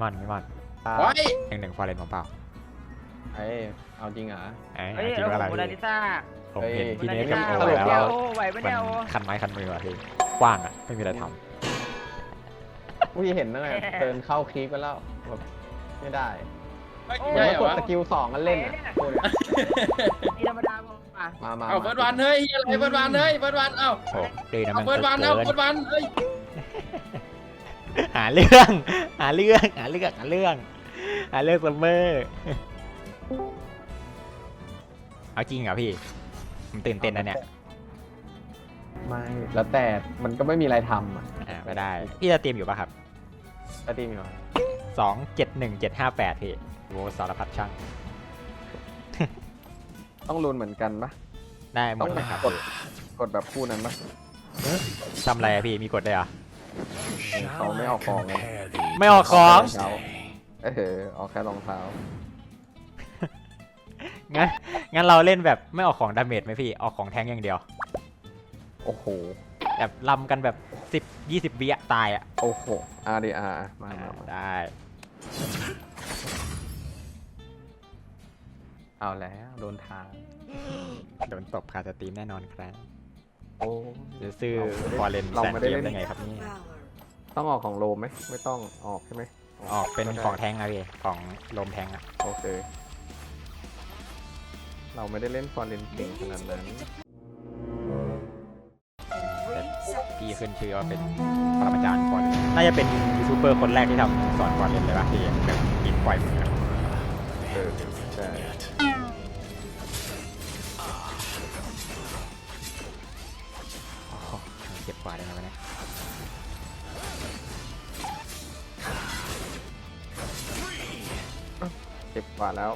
มอนพี่มอนโอ้ยหนึ่งหนึ่งฟอร์เรนผมเปล่าเอ้ยเอาจริงเหรอเอ้ยเฮ้ยจริงเอาว่าอะไรโมนาลิพี่ซาผมเห็นเฮ้ยพี่เนทโมกับนาลิโอ้ซาแล้วโอ้ไหวปะมัเนี่ยนโอ้คันไม้คันมือว่ะพี่กว้างอะไม่มีอะไรทผู้ที่เห็นนั่นไงเดินเข้าคลิปไปแล้วแบบไม่ได้ไม่โอ้เหมือนใช่ว่ากดเหรอสกิลสองกันเล่นอะพูดอะทีธรรมดาผมอะมามาเอาเฟิร์สวันเฮ้ยเหี้ยอะไรเฟิร์สวันเฮ้ยเฟิร์สวันเอ้าำโอ้ดีนะเอามันเฟิร์สวันเกิเอานเฟิร์สวันเฮ้ย หาเรื่อง หาเรื่อง หาเรื่อง หาเรื่อง หาเรื่องเสมอเอาจริงเหรอพี่ ผมตื่นเต้นนะเนี่ยไม่แล้วแต่มันก็ไม่มีอะไรทำอะอ่าไม่ได้ พี่จะเตรียมอยู่ป่ะครับปฏิมีวะสองเจ็ดหนึ่งเจ็ดห้าแปดพี่โวสารพัดช่าง ต้องรุนเหมือนกันปะได้หมดเลยครับต้องกดกดแบบคู่นั้นปะทำอะไรอะพี่ มีกฎด้วยเหรอ เขาไม่ออกของไงไม่ออกของเท้าเออออกแค่รองเท้า งั้นงั้นเราเล่นแบบไม่ออกของดาเมจไหมพี่ ออกของแทงค์อย่างเดียว โอ้โห แบบลำกันแบบสิบยี่สิบวิอะตายอะโอ้โห RDR มาอ่ามามาได้ เอาแล้ว โดนทาง โดนตบคาสตรีมแน่นอนครับโอ้จะซื้อเราไม่ได้ฟอร์เรนเราแสนไม่ได้เกมเล่น ได้ไงครับเนี่ย ต้องออกของโลมไหมไม่ต้องออกใช่ไหมออกเป็นของแทงค์อะพี่ของลมแทงค์อะโอเค เราไม่ได้เล่นฟอร์เรนเก่งขนาดนั้นแต่พี่ขึ้นชื่อว่าเป็นปรมาจารย์ฟอร์เรนน่าจะเป็นยูทูบเบอร์คนแรกที่ทำสอนฟอร์เรนเลยป่ะพี่แบบกินปล่อยมืออะเออใช่โอ้โหเจ็บกว่าได้ไหมวะเนี่ย เจ็บกว่าแล้ว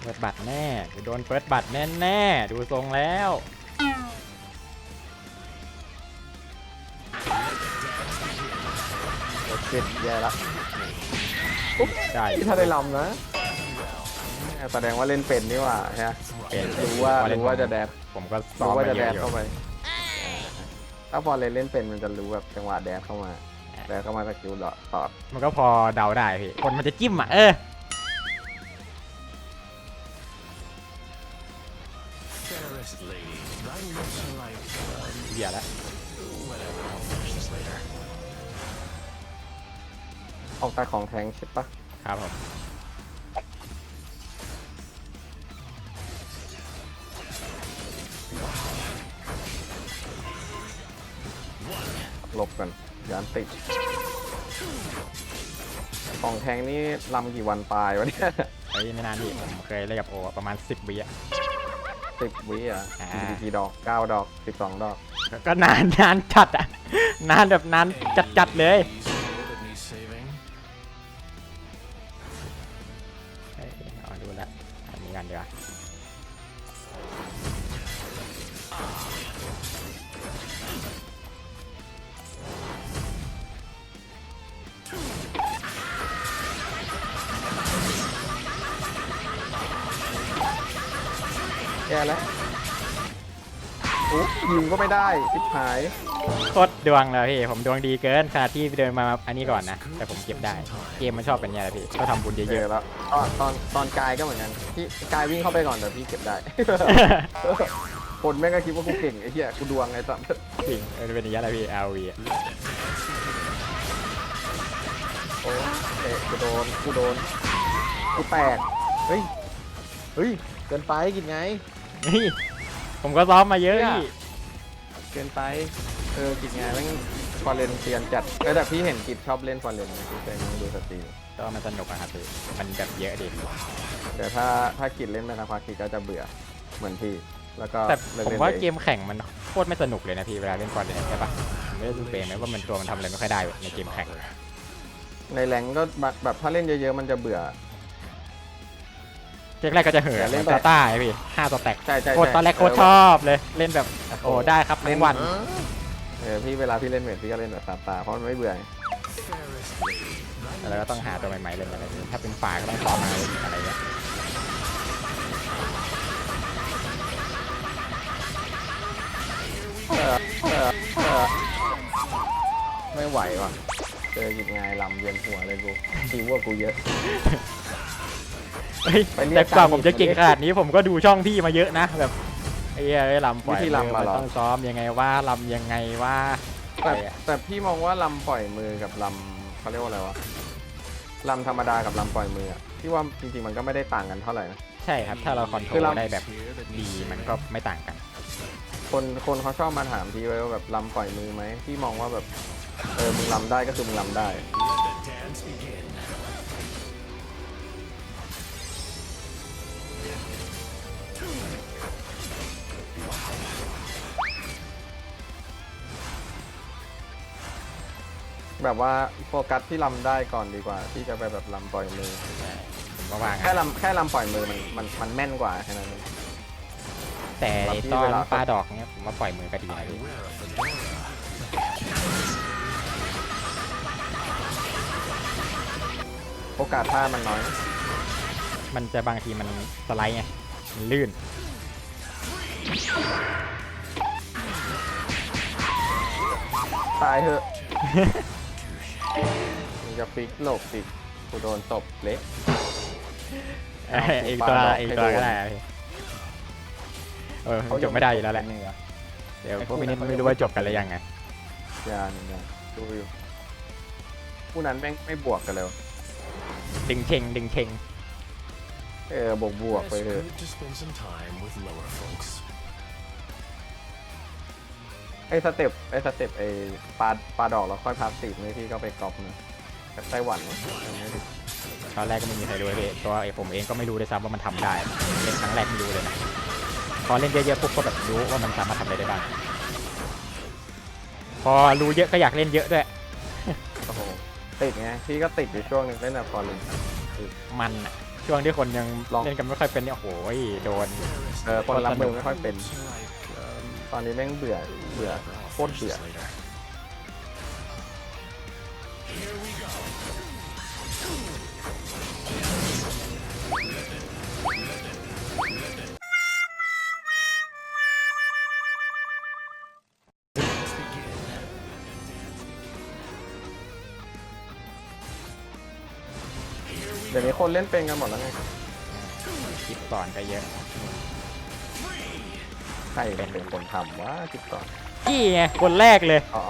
เฟิร์สบัตรแน่เดี๋ยวโดนเฟิร์สบัตรแน่แน่ๆดูทรงแล้วโอเคแย่ละได้ที่ถ้าได้ลำนะ แสดงว่าเล่นเป็นนี่หว่าฮะเป็นรู้ว่าฟอเรนรู้ว่าจะแดดผมก็ซ้อรู้มว่ามาจะเยแดอะดอยู่เข้าไป ถ้าฟอร์เรนเล่นเป็นมันจะรู้แบบจังหวะแดดเข้ามาแดดเข้ามาสกิลดอทตอดมันก็พอเดาได้พี่ คนมันจะจิ้มอะ เออ Fairest lady, thy lips are like blood. เบียร์แล้ว Whatever, I'll finish this later. ออกแต่ของแทงใช่ปะครับผม ลบกันยานติดของแทงนี่ลำกี่วันตายวะเนี่ยไอ้ยไม่นานพี่ผมเคยเล่นกับโอประมาณ 10วิอะ สิบวิอะอ่า กี่กี่ดอกเก้าดอกสิบสองดอก ก็นานนานจัดอะ นานแบบนานจัดจัดๆเลย Soul that needs saving. เฮ้ยเอาดูละอันนี้กันดีกว่า แย่แล้วโอ้ยิงก็ไม่ได้ชิบหายโคตรดวงเลยพี่ผมดวงดีเกินขนาดที่เดินมาอันนี้ก่อนนะ แต่ผมเก็บได้ เกมมันชอบเป็นอย่างนี้แหละพี่ก็ทำบุญเจเยออะแล้วตอนตอนตอนกายก็เหมือนกันพี่กายวิ่งเข้าไปก่อนแต่พี่เก็บได้ ๆ คนแม่งก็คิดว่ากูเก่งไอ้เหี้ยกูดวงไงตอนจริงเออเป็นอย่างนี้แหละพี่ LV อะโอ้เตะกูโดนกูโดนกูแตกเฮ้ยเฮ้ยเกินไปกินไง นี่ผมก็ซ้อมมาเยอะเนี่ย พี่เกินไปเออกินไงแม่งฟอร์เรนเซียนจัดเออแต่พี่เห็นกิจชอบเล่นฟอร์เรนนะพี่เคยนั่งดูสตรีมก็มันสนุกอะครับพี่มันแบบเยอะดิ แต่ถ้าถ้ากิจเล่นไปสักพักกิจก็จะเบื่อเหมือนพี่แล้วก็แต่เลิกผมล่นว่าไปเกมแข่งมันโคตรไม่สนุกเลยนะพี่เวลาเล่นฟอร์เรนใช่ปะผมไม่ได้ดูเปไหมว่ามันตัวมันทำอะไรไม่ค่อยได้ในเกมแข่ง ในแรงก็แบบแบบถ้าเล่นเยอะๆมันจะเบื่อ แรกๆก็จะเห่แต่อะเล่เล่นนไปตาต้าไอพี่ห้าสแต็กใช่ใช่โคตรใช่ตอนแรกโคตรชอบเลยเล่นแบบโอ้ได้ครับทั้งวันเออพี่เวลาพี่เล่นเมทพี่ก็เล่นแบบตาตาเพราะมันไม่เบื่อ Fairest lady, thy แล้วก็ต้องหาตัวใหม่ๆเล่นอะไรอย่างเงี้ยถ้าเป็นฝ่ายก็ต้องซ้อมมาอะไรเงี้ยเไม่ไหวว่ะเจอหยิบไงลำเวียนหัวเลยกูทีว่ากูเยอะ เฮ้ยไปเรียกแต่กว่าการผมจะเก่งขนาดนี้ผมก็ดูช่องพี่มาเยอะนะแบบไอ้เหี้ยไอ้ลำปล่อยวิธีลำมือมามันเหรอ ต้องซ้อมยังไงว่าลำยังไงว่าแต่อะไรอะแต่พี่มองว่าลำปล่อยมือกับลำเขาเรียกว่าอะไรวะลำธรรมดากับลำปล่อยมืออะพี่ว่าจริงๆมันก็ไม่ได้ต่างกันเท่าไหร่นะ ใช่ครับ ถ้าเราคอนโทรคือลเรา ได้แบบดีมันก็ไม่ต่างกัน คนคนเขาชอบมาถามพี่ไว้ว่าแบบลำปล่อยมือไหมพี่มองว่าแบบเออมึงลำได้ก็คือมึงลำได้ แบบว่าโฟกัสที่ลำได้ก่อนดีกว่า ที่จะไปแบบลำปล่อยมือผมก็ว่างั้แค่นลำแค่ลำปล่อยมือมันมันมันแม่นกว่าแค่นั้นเอง แต่แบบที่ตอนเวลาปลาดอกเนี้ยผมว่าปล่อยมือก็ดีนะ I พี่ wear a fedora. โอกาสพลาดมันน้อย มันจะบางทีมันสไลด์ไงมันลื่น ตายเถอะ มึงจะฟิกหลบสิกูโดนตบเละเอ้ยอีกตัวปลาดอกอีกให้ตัวดูก็ได้อะพี่เออจบไม่ได้อยู่แล้วแหละ เดี๋ยวพวกนี้ไม่รู้ว่าจบกันหรือยังไงยานยานดูอยู่ผู้นั้นแม่งไม่บวกกันเลยวะดึงเชงดึงเชงเออบวกบวก It's ไปเถอะ ไอ้สเต็ปไอ้สเต็ปไอ้ปลาปลาดอกแล้วค่อยพาสซีฟนี่พี่ก็ไปก๊อปนะจากไต้หวันมั้งจำไม่ผิดตอนแรกก็ไม่มีใครรู้เลยตัวไอ้ผมเองก็ไม่รู้ด้วยซ้ำว่ามันทำได้เล่นครั้งแรกไม่รู้เลยนะพอเล่นเยอะๆปุ๊บก็แบบรู้ว่ามันสามารถทำอะไรได้บ้างพอรู้เยอะก็อยากเล่นเยอะด้วยโอ้โหติดไงพี่ก็ติดอยู่ช่วงหนึงเล่นแบบฟอร์ลินมันอะช่วงที่คนยังลองเล่นกันไม่ค่อยเป็นเนี่ยโอ้โหโดน เออคนรับมือไม่ค่อยเป็น Like, um, ตอนนี้แม่งเบื่อเบื่อโคตรเบื่อ later. เดี๋ยวนี้คนเล่นเป็นกันหมดแล้วไงคลิปสอนก็เยอะ ใครเป็นคนทำวะจิบก่อนพี่ไงคนแรกเลยอ๋อ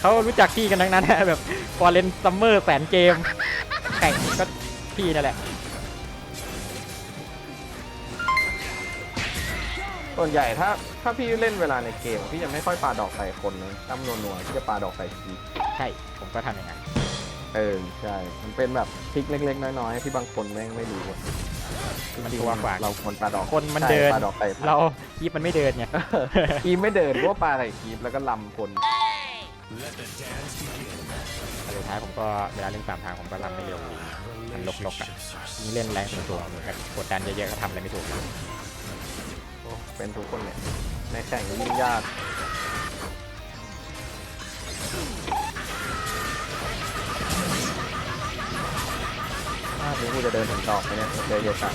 เขารู้จักพี่กันทั้งนั้นแบบฟอร์เรนซัมเมอร์แสนเกมแข่งก็พี่นั่นแหละส่วนใหญ่ถ้าถ้าพี่เล่นเวลาในเกม พี่จะไม่ค่อยปาดอกใส่คนเลยตั้มนัวๆพี่จะปาดอกใส่คีย์ใช่ ผมก็ทำอย่างนั้น เออใช่ มันเป็นแบบทริกเล็ก ๆ น้อยๆที่บางคนแม่งไม่รู้อะมันตัวกว่าเราควรปาดอกคนมันใช่เดินปาดอกใส่เราคลิปมันไม่เดินไงคีย์ไม่เดินเพราะว่าปาใส่คีย์แล้วก็ลำคน Let the dance begin. แต่สุดท้ายผมก็เวลาเล่นสามทางผมก็รำไม่เร็วดีมันลกๆอะ Relationships are นี่เล่นแรงสูงๆแบบกดดันเยอะๆก็ทำอะไรไม่ถูกโอ้เป็นทุกคนเนี่ยในแข่งยิ่งยาก ถ้านี้กูจะเดินถึงดอกไหมเนี่ยเดี๋ยวเดี๋ยวกัน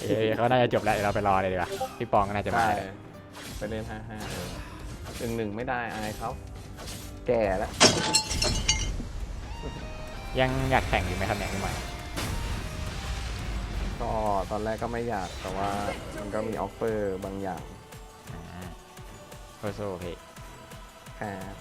เอ้ยเขาน่าจะจบแล้วเดี๋ยวเราไปรอเลยดีกว่าพี่ปองก็น่าจะมาได้ไปเล่นห้าห้าหนึ่งหนึ่งไม่ได้อายเขาแก่แล้ว ยังอยากแข่งอยู่ไหมครับเนี่ยพี่ใหม่ก็ตอนแรกก็ไม่อยากแต่ว่ามันก็มีออฟเฟอร์บางอย่างโอโซเพครับ